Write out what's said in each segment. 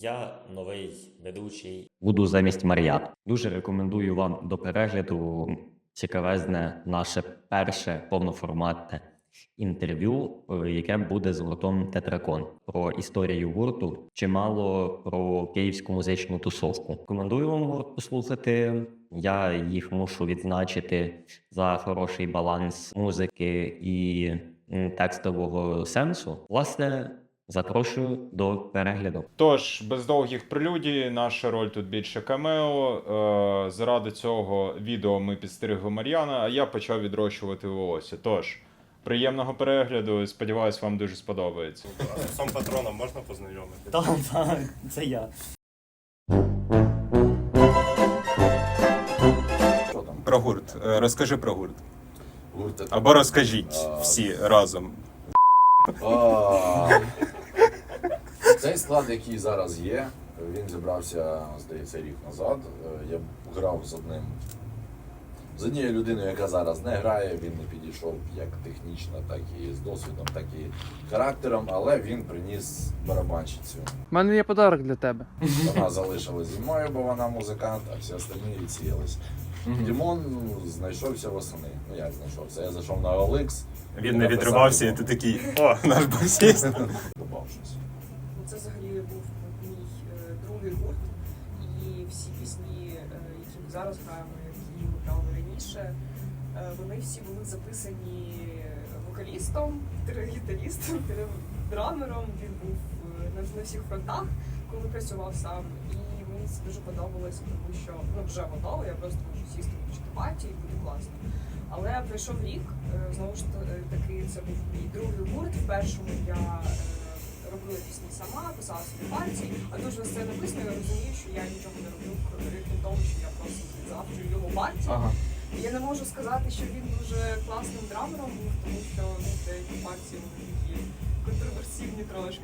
Я новий ведучий. Буду замість Мар'ят. Дуже рекомендую вам до перегляду цікавезне наше перше повноформатне інтерв'ю, е, яке буде з гуртом Тетракон про історію гурту, чимало про київську музичну тусовку. Рекомендую вам гурт послухати. Я їх мушу відзначити за хороший баланс музики і текстового сенсу. Власне, запрошую до перегляду. Тож, без довгих прелюдій, наша роль тут більше камео. Е, заради цього відео ми підстерегли Мар'яна, а я почав відрощувати волосся. Тож, приємного перегляду, сподіваюсь, вам дуже сподобається. Сам патроном можна познайомити? Так, так, це я. Про гурт. Е, Розкажи про гурт. Гурт Або розкажіть всі разом. А, Цей склад, який зараз є, він зібрався, здається, рік назад. Е, Я грав з одним. З однією людиною, яка зараз не грає, він не підійшов як технічно, так і з досвідом, так і характером, але він приніс барабанщицю. У мене є подарок для тебе. Вона залишилась зі мною, бо вона музикант, а всі остальні відсіялись. Дімон знайшовся восени. Ну як знайшовся? Я зайшов на OLX. Він не відривався, і ти такий, о, наш басіст. Ну, Це взагалі був мій е, другий гурт, і всі пісні, е, які ми зараз граємо, які грали раніше, е, вони всі були записані вокалістом, гітарістом, драмером. Він був на, всіх фронтах, коли працював сам. І мені це дуже подобалося, тому що ну вже готово, я просто можу сісти почати паті і буде класно. Але пройшов рік, е, знову ж та- таки, це був мій другий гурт. В першому я е, робила пісні сама, писала собі партії, а дуже все написано, я розумію, що я нічого не роблю, крім того, що я просто завжди його партію. Ага. Я не можу сказати, що він дуже класним драмером був, тому що ну, деякі партії вони такі контроверсивні трошки.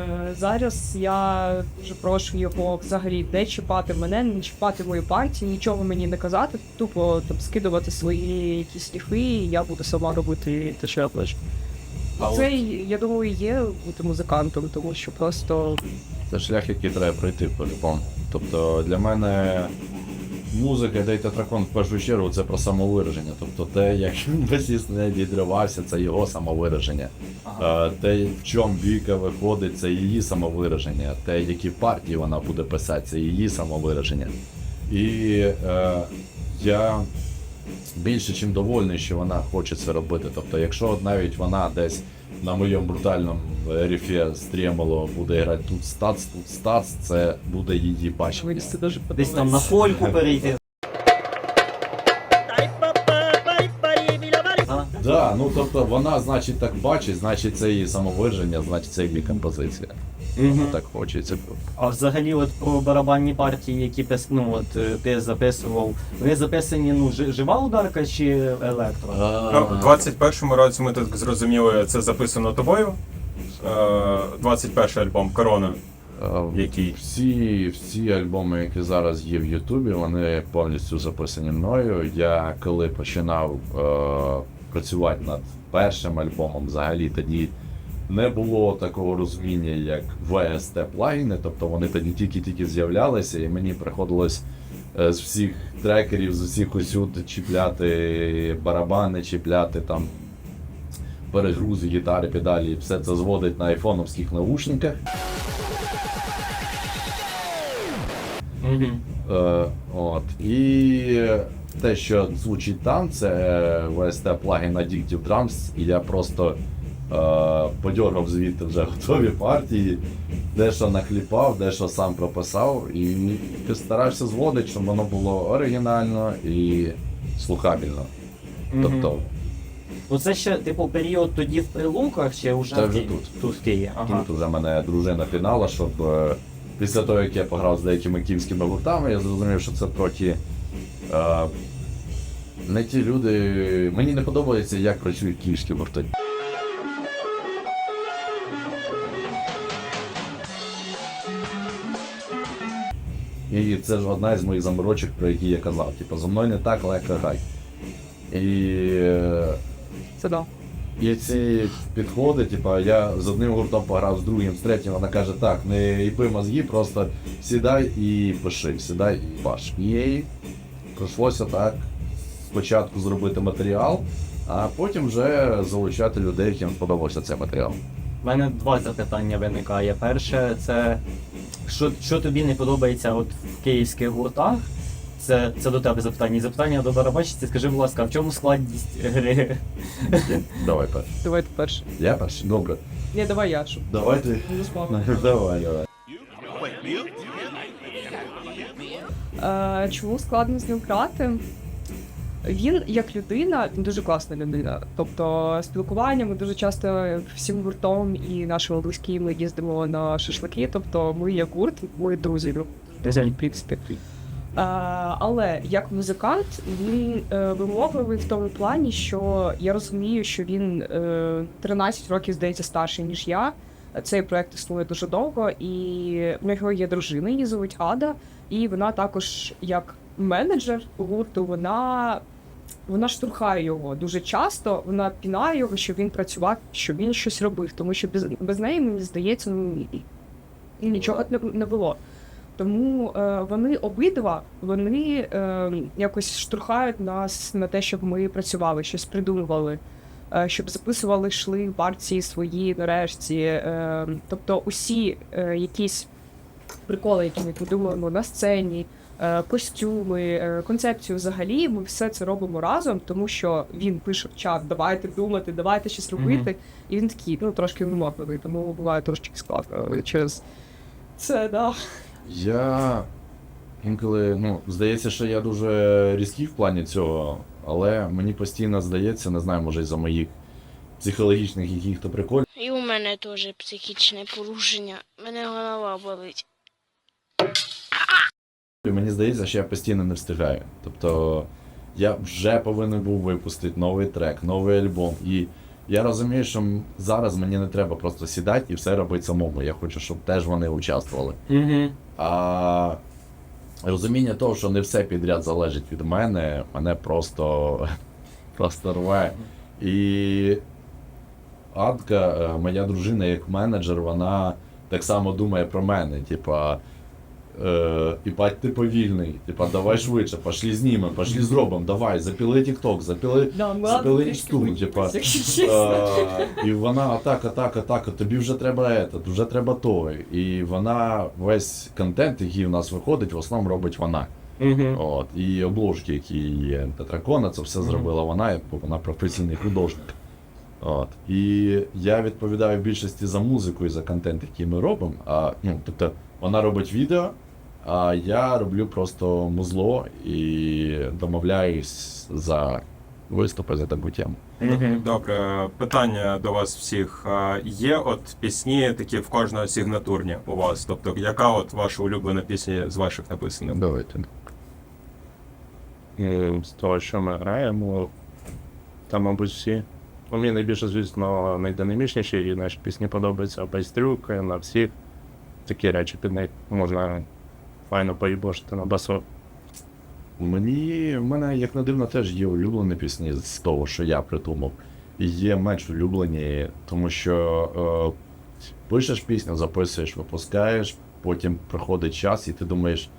Е, Зараз я дуже прошу його взагалі не чіпати мене, не чіпати мою партію, нічого мені не казати, тупо там скидувати свої якісь ліфи, і я буду сама робити те, що я хочу. А Це, я думаю, є бути музикантом, тому що просто Це шлях, який треба пройти по-любому. Тобто для мене музика та й театракон в першу чергу це про самовираження. Тобто те, як басіст не відривався, це його самовираження. Е, Те, в чому Віка виходить, це її самовираження. Те, які партії вона буде писати, це її самовираження. І е, я більше чим довольний, що вона хоче це робити. Тобто, якщо навіть вона десь на моєму брутальному ріфі стрімало буде грати тут стац, тут стац, це буде її бачення. Десь там на фольку перейти. Да, ну тобто вона, значить, так бачить, значить це її самовираження, значить це її композиція. Мгм. Так хочеться. А взагалі, от про барабанні партії, які пис... ну, от, е, ти записував, вони записані ну, жи- жива ударка чи електро? Ну, в 21-му році ми так зрозуміли, це записано тобою. Е, 21-й альбом Корона. Е, Який? Всі, всі альбоми, які зараз є в Ютубі, вони повністю записані мною. Я коли починав е, працювати над першим альбомом, взагалі тоді не було такого розуміння, як VST плагіни, тобто вони тоді тільки-тільки з'являлися, і мені приходилось е, з всіх трекерів, з усіх усюд чіпляти барабани, чіпляти там перегрузи, гітари, педалі, і все це зводить на айфоновських наушниках. Мгм. Е, от. І те, що звучить там, це VST плагін Addictive Drums, і я просто подьоргав звідти вже готові партії, дещо накліпав, дещо сам прописав, і старався зводити, щоб воно було оригінально і слухабельно. Тобто, Ну це ще типу період тоді в прилуках, чи вже Це вже тут. Тут в Києві. Ага. тут вже мене дружина пінала, щоб е, після того, як я пограв з деякими київськими гуртами, я зрозумів, що це трохи. Е, не ті люди. Мені не подобається, як працюють київські гурти. І це ж одна із моїх заморочок, про які я казав. Типу, зо мною не так легко грати. І е, Це да. І ці підходи, типа, я з одним гуртом пограв, з другим, з третім, вона каже, так, не їпи мозги, просто сідай і пиши, сідай і паш. І їй прийшлося так спочатку зробити матеріал, а потім вже залучати людей, яким сподобався цей матеріал. У мене два запитання виникає. Перше, це що, що тобі не подобається от в київських гуртах? Це, це до тебе запитання. І запитання до барабанщиці. Скажи, будь ласка, в чому складність гри? Давай перший. Давайте перше. Я перший? Добре. Ні, давай я щоб. Давай ти. Давай, давай. Е, чому складно з ним грати? Він як людина, він дуже класна людина. Тобто спілкування ми дуже часто всім гуртом і нашими близькими їздимо на шашлики. Тобто ми як гурт, ми друзі, ну, друзі, в принципі. Е, але як музикант він е, вимогливий в тому плані, що я розумію, що він е, 13 років здається старший ніж я. Цей проект існує дуже довго, і в нього є дружина, її звуть Ада, і вона також як менеджер гурту, вона, вона штурхає його дуже часто. Вона пінає його, щоб він працював, щоб він щось робив, тому що без, без неї мені здається, ну і нічого не, не було. Тому е, вони обидва вони е, якось штурхають нас на те, щоб ми працювали, щось придумували, е, щоб записували, йшли партії свої нарешті. Е, тобто усі е, якісь приколи, які ми придумуємо на сцені, костюми, е, концепцію взагалі, ми все це робимо разом, тому що він пише в чат, давайте думати, давайте щось робити. І він такий, ну трошки вимогливий, тому буває трошки складно через це, да. Я інколи, ну, здається, що я дуже різкий в плані цього, але мені постійно здається, не знаю, може, із-за моїх психологічних яких-то приколів. І у мене теж психічне порушення. Мене голова болить. Мені здається, що я постійно не встигаю. Тобто я вже повинен був випустити новий трек, новий альбом. І я розумію, що зараз мені не треба просто сідати і все робити самому. Я хочу, щоб теж вони участвували. Угу. А розуміння того, що не все підряд залежить від мене, мене просто, просто рве. І Адка, е, моя дружина, як менеджер, вона так само думає про мене. Типа, е, і бать, ти повільний. Типа, давай швидше, пошлі знімемо, пошлі зробимо, давай, запіли TikTok, запіли, запіли інсту, типа. Е, і вона атака, атака, атака, тобі вже треба этот, вже треба то. І вона весь контент, який у нас виходить, в основному робить вона. От, і обложки, які є Тетракона, це все зробила вона, бо вона професійний художник. От. І я відповідаю в більшості за музику і за контент, який ми робимо. А, ну, тобто вона робить відео, а я роблю просто музло і домовляюсь за виступи за таку тему. Добре, питання до вас всіх. А, Є от пісні такі в кожного сигнатурні у вас? Тобто, яка от ваша улюблена пісня з ваших написаних? Давайте. Е, з того, що ми граємо, там, мабуть, всі. Ну, мені найбільше, звісно, найдинамічніші, і наші пісні подобаються байстрюк, на всіх. Такі речі під них можна файно поїбошити на басу. Мені в мене, як не дивно, теж є улюблені пісні з того, що я придумав. І є менш улюблені, тому що е, пишеш пісню, записуєш, випускаєш, потім проходить час, і ти думаєш,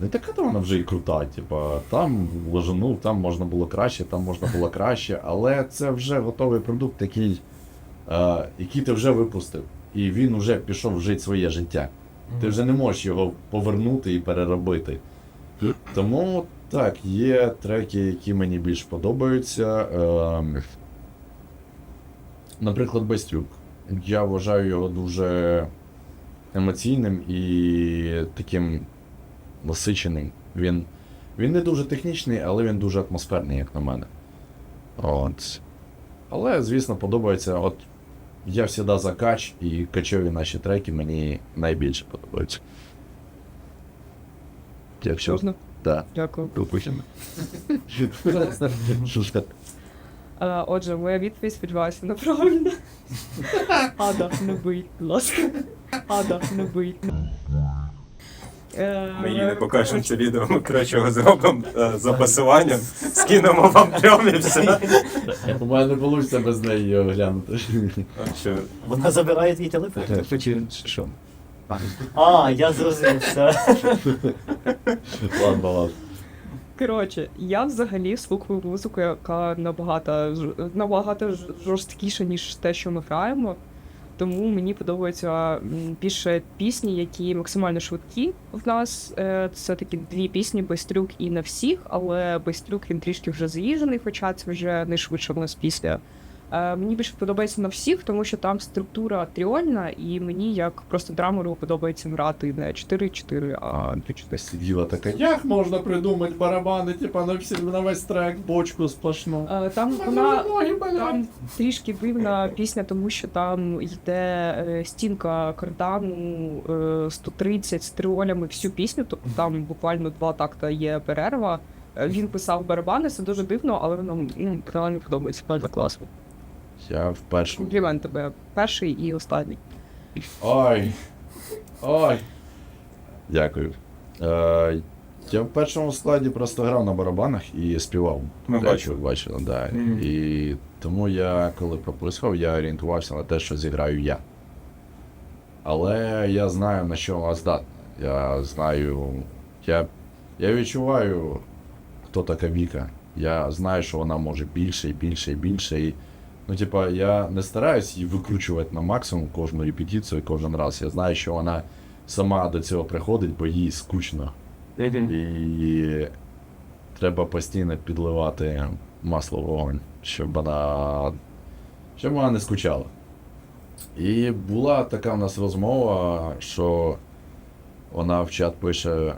не така то вона вже і крута. Типа, там ложанув, там можна було краще, там можна було краще, але це вже готовий продукт, який, е, який ти вже випустив, і він вже пішов жити своє життя. Ти вже не можеш його повернути і переробити. Тому так, є треки, які мені більш подобаються. Ем, наприклад, Байстрюк. Я вважаю його дуже емоційним і таким насиченим. Він, він не дуже технічний, але він дуже атмосферний, як на мене. От. Але, звісно, подобається. От я завжди за кач, і качові наші треки мені найбільше подобаються. Якщо Можна? так. Дякую. Допустимо. Отже, моя відповідь сподіваюся неправильна. Ада, не бий, будь ласка. Ада, не бий. Е, Ми їй не покажемо це відео, ми коротше його зробимо е, за посиланням, скинемо вам трьом і все. У мене не вийде без неї її оглянути. Так що, Вона забирає твій телефон? Чи, чи що? А, я зрозумів все. Ладно, ладно. Коротше, я взагалі слухаю музику, яка набагато ж- набагато ж- жорсткіша, ніж те, що ми граємо. Тому мені подобаються більше пісні, які максимально швидкі в нас. Е, Це такі дві пісні Байстрюк і на всіх, але Байстрюк він трішки вже заїжджений, хоча це вже найшвидше в нас після. Е, Мені більше подобається на всіх, тому що там структура тріольна, і мені як просто драмеру подобається грати не 4-4, а ти сиділа така, як можна придумати барабани, типа на всі на весь трек, бочку сплошну. Е, Там вона там трішки дивна пісня, тому що там йде е, стінка кардану е, 130 з триолями всю пісню, тобто там буквально два такта є перерва. Він писав барабани, це дуже дивно, але нам ну, реально подобається. Це класно. Я вперше. Комплімент тебе. Перший і останній. Ой. Ой. Дякую. Е, я в першому складі просто грав на барабанах і співав. Ми бачили. бачили, да. Мгм. І тому я, коли прописував, я орієнтувався на те, що зіграю я. Але я знаю, на що вона здатна. Я знаю. Я, я відчуваю, хто така Віка. Я знаю, що вона може більше і більше і більше. І, ну, типа, я не стараюсь її викручувати на максимум кожну репетицію, кожен раз. Я знаю, що вона сама до цього приходить, бо їй скучно. І треба постійно підливати масло в вогонь, щоб вона, щоб вона не скучала. І була така в нас розмова, що вона в чат пише: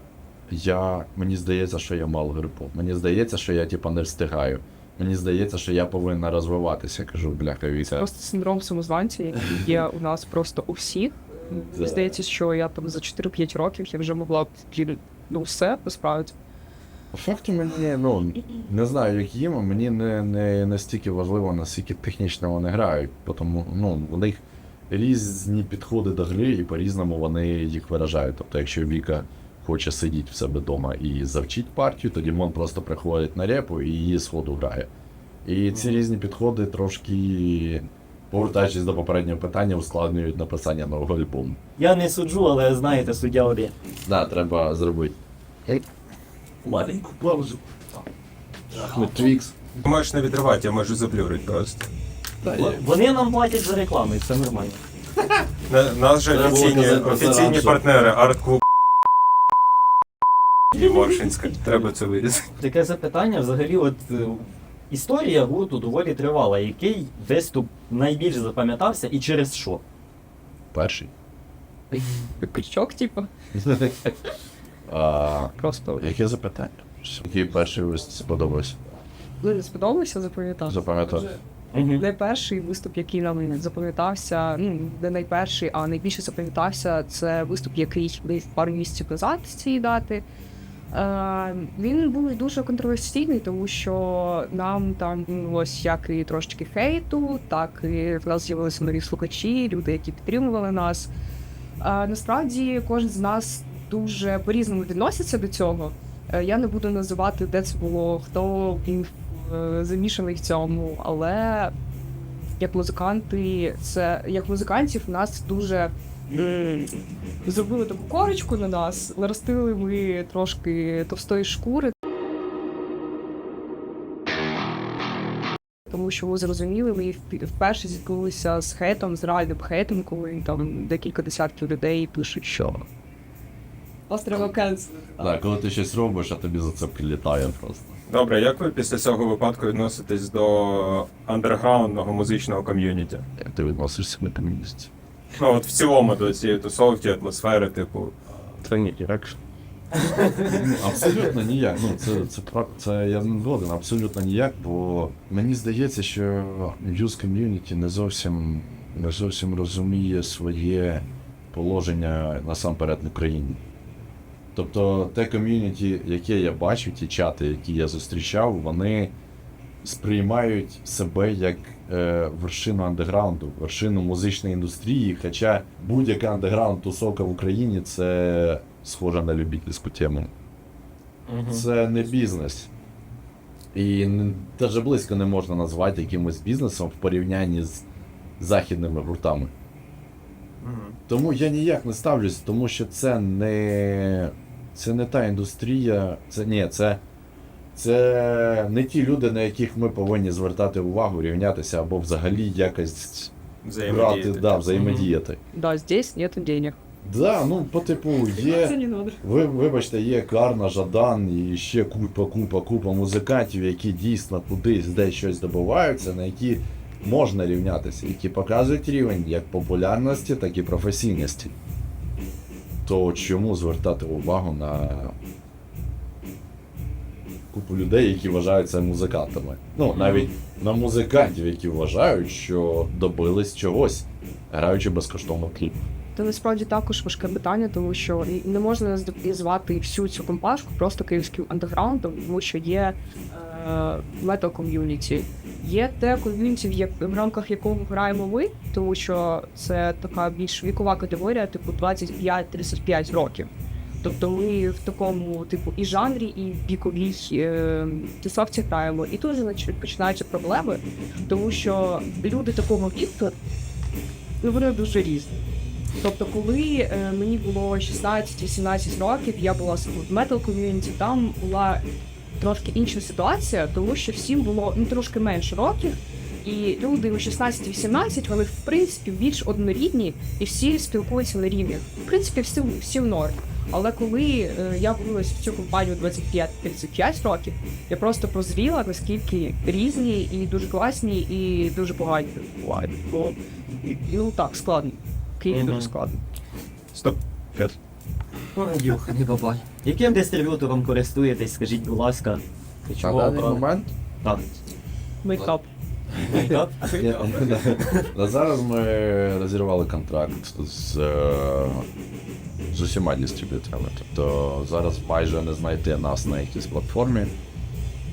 я, мені здається, що я мало грипу. Мені здається, що я типа не встигаю. Мені здається, що я повинна розвиватися. Кажу, бляха, Віка. Просто синдром самозванця, який є у нас просто у всіх. Мені здається, що я там за 4-5 років я вже могла б ну все насправді. По факту мені, ну, не знаю, як їм, а мені не, не настільки важливо, наскільки технічно вони грають. Тому, ну, у них різні підходи до гри і по-різному вони їх виражають. Тобто, якщо Віка хоче сидіти в себе вдома і завчить партію, то Дімон просто приходить на репу і її сходу грає. І ці різні підходи трошки, повертаючись до попереднього питання, ускладнюють написання нового альбому. Я не суджу, але знаєте, суддя один. Да, треба зробити. Маленьку паузу. Твікс. можеш не відривати, я можу заблюрити просто. Вони нам платять за рекламу, і це нормально. Нас же офіційні, партнери арт-клуб і Моршинська. Треба це вирізати. Таке запитання взагалі, от е, історія гурту доволі тривала. Який виступ найбільше запам'ятався і через що? Перший. Крючок, типу, А, просто яке запитання? Який перший виступ сподобався? дуже сподобалося, запам'ятав. Запам'ятав. Не перший виступ, який нам запам'ятався, ну не найперший, а найбільше запам'ятався, це виступ, який десь пару місяців назад з цієї дати. Е, він був дуже контроверсійний, тому що нам там ось як і трошечки хейту, так і в нас з'явилися нові слухачі, люди, які підтримували нас. Е, насправді кожен з нас дуже по-різному відноситься до цього. Е, Я не буду називати, де це було, хто був замішаний в цьому, але як музиканти, це як музикантів, у нас дуже зробили таку корочку на нас, наростили ми трошки товстої шкури. Тому що ви зрозуміли, ми вперше зіткнулися з хейтом, з реальним хейтом, коли там декілька десятків людей пишуть, що треба кенселити. Так, коли ти щось робиш, а тобі за це прилітає просто. Добре, як ви після цього випадку відноситесь до андерграундного музичного ком'юніті? Як ти відносишся на ком'юніті? Ну от в цілому до цієї тусовки, атмосфери, типу. Це ні, як Абсолютно ніяк. Ну, це, це, прав- це я не згоден, абсолютно ніяк, бо мені здається, що Youth Community не зовсім, не зовсім розуміє своє положення насамперед в Україні. Тобто те ком'юніті, яке я бачу, ті чати, які я зустрічав, вони сприймають себе як вершину андеграунду, вершину музичної індустрії. Хоча будь-яка андеграунд тусовка в Україні це схоже на любительську тему. Це не бізнес. І навіть близько не можна назвати якимось бізнесом в порівнянні з західними гуртами. Тому я ніяк не ставлюсь, тому що це не. Це не та індустрія. Це ні, це. Це не ті люди, на яких ми повинні звертати увагу, рівнятися або взагалі якось брати, Взаємодіяти. да, взаємодіяти. Да, здесь нету денег. Да, ну, по типу, є. не надо. Ви, вибачте, є Карна, Жадан і ще купа, купа, купа музикантів, які дійсно кудись десь щось добиваються, на які можна рівнятися, які показують рівень як популярності, так і професійності. То чому звертати увагу на купу людей, які вважаються музикантами? Ну, навіть на музикантів, які вважають, що добились чогось, граючи безкоштовно кліп. Це насправді також важке питання, тому що не можна звати всю цю компашку просто київським андеграундом, тому що є е, метал ком'юніті. Є те ком'юніті, в, як- в рамках якого граємо ми, тому що це така більш вікова категорія, типу 25-35 років. Тобто ми в такому типу і жанрі, і віковій е, тусовці граємо. І тут же починаються проблеми, тому що люди такого віку, ну вони дуже різні. Тобто, коли е, мені було 16-18 років, я була в метал ком'юніті, там була трошки інша ситуація, тому що всім було ну, трошки менше років, і люди у 16-18, вони в принципі більш однорідні і всі спілкуються на рівні. В принципі, всі, всі в нормі. Але коли е, я влилась в цю компанію 25-35 років, я просто прозріла, наскільки різні і дуже класні, і дуже погані бувають. Ну так, складно. В Києві Мгм. дуже складно. Стоп. Породюх, не бабай. Яким дистриб'ютором користуєтесь, скажіть, будь ласка. На Чого даний обрали? момент Так. Мейкап. Зараз ми розірвали контракт з, е, з усіма дистриб'юторами. Тобто зараз майже не знайти нас на якійсь платформі.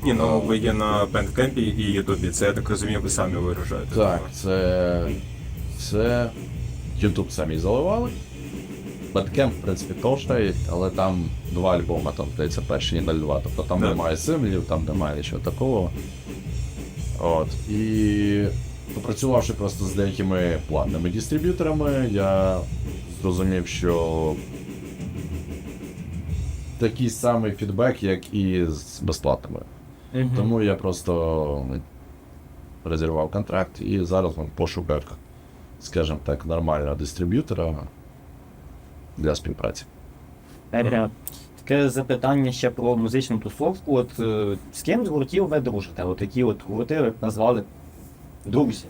Ні, ну ви є на Bandcamp і Ютубі. Це я так розумію, ви самі виражаєте. Так, це. Це. YouTube самі заливали. Bandcamp, в принципі, теж, є, але там два альбоми, там здається, перші і 02. Тобто там Так. немає символів, там немає нічого такого. От. І попрацювавши просто з деякими платними дистриб'юторами, я зрозумів, що такий самий фідбек, як і з безплатними. Мгм. Тому я просто розірвав контракт і зараз в пошуках, скажімо так, нормального дистриб'ютора для співпраці. Е, Таке запитання ще про музичну тусовку. От е, з ким з гуртів ви дружите? От які от гурти ви назвали друзі.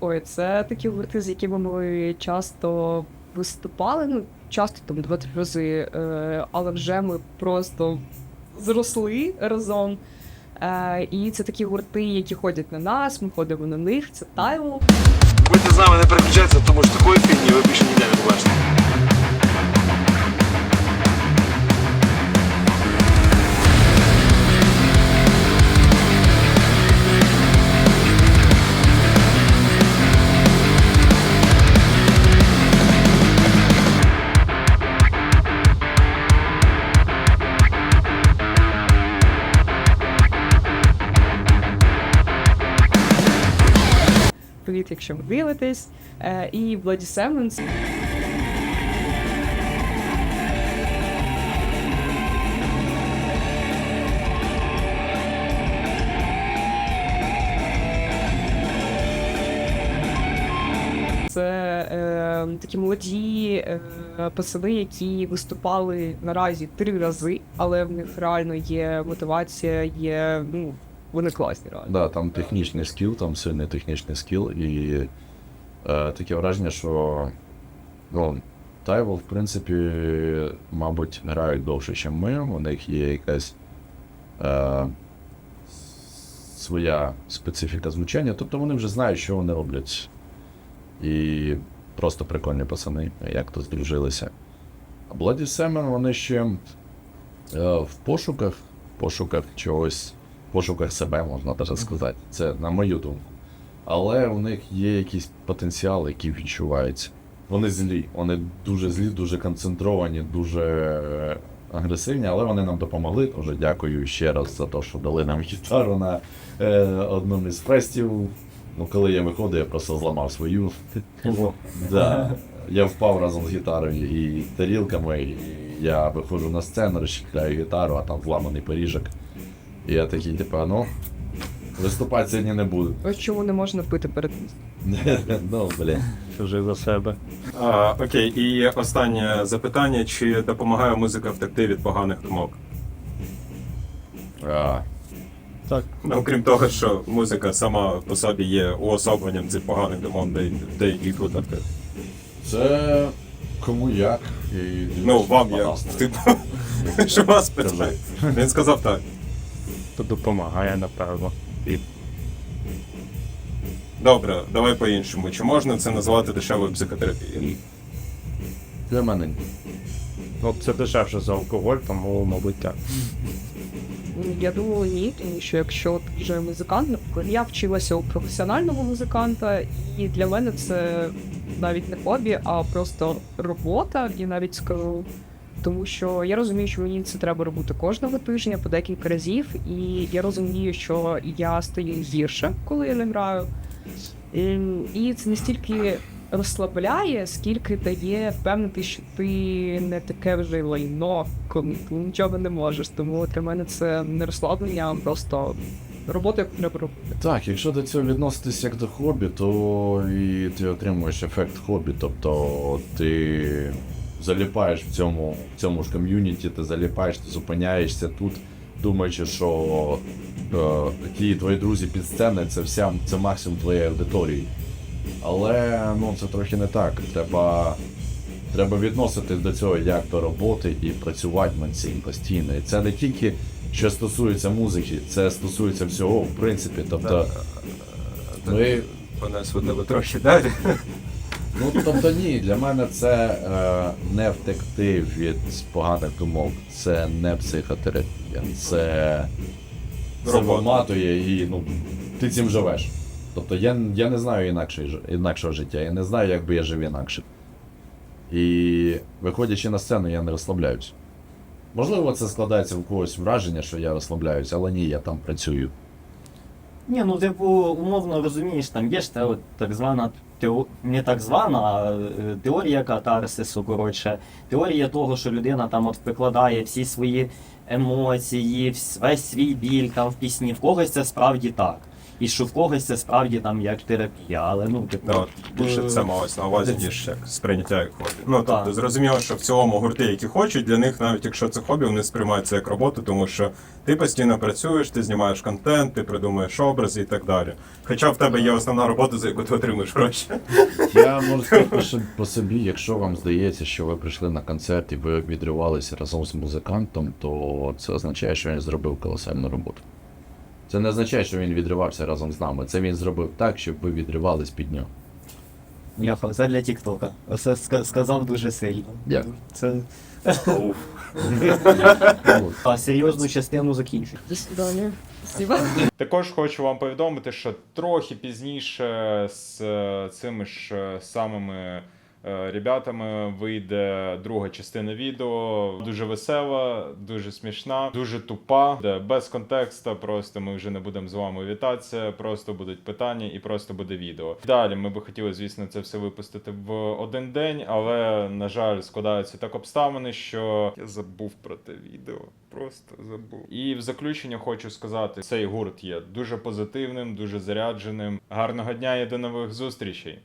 Ой, це такі гурти, з якими ми часто виступали. Ну, часто там два-три рази, е, але вже ми просто зросли разом. Е, і це такі гурти, які ходять на нас, ми ходимо на них. Це Тайвол. Будьте з нами не переключайтеся, тому що такої фігні ви більше ніде не побачите. Якщо ви дивитесь. Е, і Bloody Sevens. Це е, такі молоді е, пацани, які виступали наразі три рази, але в них реально є мотивація, є ну вони класні реально. Да, там технічний скіл, там сильний технічний скіл, і е, таке враження, що ну, Тайвол, в принципі, мабуть, грають довше, ніж ми. У них є якась е, своя специфіка звучання, тобто вони вже знають, що вони роблять. І просто прикольні пацани, як то здружилися. А Bloody Semen, вони ще е, в пошуках, в пошуках чогось, пошуках себе, можна навіть сказати. Це на мою думку. Але у них є якийсь потенціал, який відчувається. Вони злі, вони дуже злі, дуже концентровані, дуже е, агресивні, але вони нам допомогли. Тож дякую ще раз за те, що дали нам гітару на е, одному із фестів. Ну, коли я виходив, я просто зламав свою. Да. Я впав разом з гітарою і тарілками. І я виходжу на сцену, розчіпляю гітару, а там зламаний поріжок. І я такий, типу, ну, виступати сьогодні не буду. Ось чому не можна пити перед ну, блін. Чужий за себе. А, окей, і останнє запитання: чи допомагає музика втекти від поганих думок? А, Так. Ну, окрім того, що музика сама по собі є уособленням цих поганих думок де- деяких випадках. це кому як. І Ну, вам я. Типу, що вас питає. Він сказав так. То допомагає, напевно. І Добре, давай по-іншому. Чи можна це назвати дешевою психотерапією? Для мене ні. ну, це дешевше за алкоголь, тому, мабуть, так. Я думаю, ні, тому що якщо ти вже музикант, наприклад, я вчилася у професіонального музиканта, і для мене це навіть не хобі, а просто робота, я навіть скажу. Тому що я розумію, що мені це треба робити кожного тижня по декілька разів, і я розумію, що я стаю гірше, коли я не граю. І, і це не стільки розслабляє, скільки дає впевнити, що ти не таке вже лайно, коли ти нічого не можеш. Тому для мене це не розслаблення, а просто робота, яку треба робити. Так, якщо до цього відноситись як до хобі, то і ти отримуєш ефект хобі. Тобто ти заліпаєш в цьому, в цьому ж ком'юніті, ти заліпаєш, ти зупиняєшся тут, думаючи, що е, ті твої друзі під сценою це вся це максимум твоєї аудиторії. Але ну це трохи не так. Треба, треба відноситись до цього як до роботи і працювати над цим постійно. І це не тільки що стосується музики, це стосується всього, в принципі. Тобто, ми, у тебе трохи далі. Ну тобто ні, для мене це е, не втекти від поганих думок, це не психотерапія, це, це Робота. виматує і ну, ти цим живеш. Тобто я, я не знаю інакше, інакшого життя, я не знаю, як би я жив інакше. І виходячи на сцену, я не розслабляюсь. Можливо, це складається в когось враження, що я розслабляюсь, але ні, я там працюю. Ні, ну типу, умовно розумієш, там є ж та от так звана тео... не так звана, а е, теорія катарсису, коротше. Теорія того, що людина там от викладає всі свої емоції, весь свій біль там в пісні. В когось це справді так. І що в когось це справді там як терапія, але ну, типу. Ну, більше це малось на увазі, ніж як сприйняття як хобі. Ну, тобто, зрозуміло, що в цілому гурти, які хочуть, для них, навіть якщо це хобі, вони сприймають це як роботу, тому що ти постійно працюєш, ти знімаєш контент, ти придумуєш образи і так далі. Хоча в тебе є основна робота, за яку ти отримуєш гроші. Я можу сказати собі- по собі, якщо вам здається, що ви прийшли на концерт і ви відривалися разом з музикантом, то це означає, що він зробив колосальну роботу. Це не означає, що він відривався разом з нами. Це він зробив так, щоб ви відривались під нього. Яха, це для Тіктока. Оце сказав дуже сильно. Дякую. Це а серйозну частину. До свидання. Також хочу вам повідомити, що трохи пізніше з е, цими ж е, самими ребятами вийде друга частина відео. Дуже весела, дуже смішна, дуже тупа, де без контексту. Просто ми вже не будемо з вами вітатися. Просто будуть питання і просто буде відео. Далі ми би хотіли, звісно, це все випустити в один день, але на жаль, складаються так обставини, що я забув про те відео. Просто забув. І в заключення хочу сказати: цей гурт є дуже позитивним, дуже зарядженим. Гарного дня і до нових зустрічей!